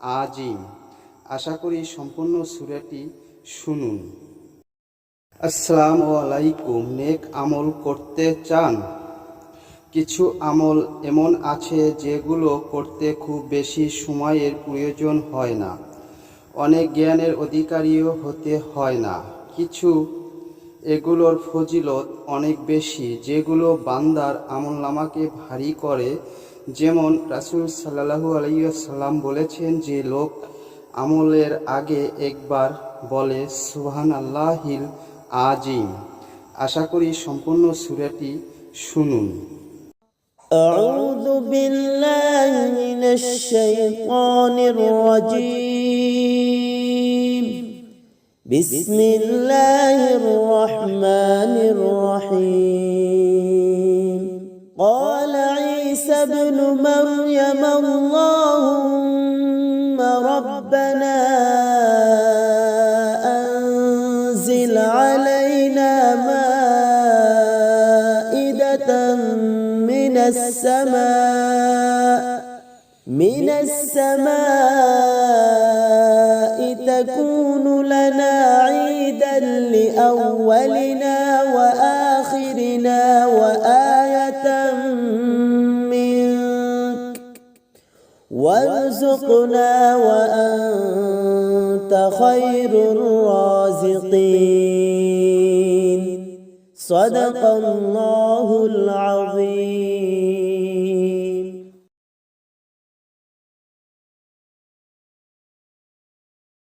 আজিম। আশা করি সম্পূর্ণ সুরাটি শুনুন। আসসালামু আলাইকুম, নেক আমল করতে চান? কিছু আমল এমন আছে যেগুলো করতে খুব বেশি সময়ের প্রয়োজন হয় না। অনেক জ্ঞানের অধিকারীও হতে হয় না। কিছু এগুলোর ফজিলত অনেক বেশি, যেগুলো বান্দার আমল নামাকে ভারী করে যেমন রাসূল সাল্লাল্লাহু আলাইহি সাল্লাম বলেছেন যে লোক আমলের আগে একবার বলে সুবহান আল্লাহিল আজিম আশা করি সম্পূর্ণ সুরাটি শুনুন أعوذ بالله من الشيطان الرجيم بسم الله الرحمن الرحيم قال عيسى ابن مريم اللهم ربنا أنزل علينا مائدة من السماء من السماء تكون لنا عيدا لأولنا. وارزقنا وأنت خير الرازقين. صدق الله العظيم.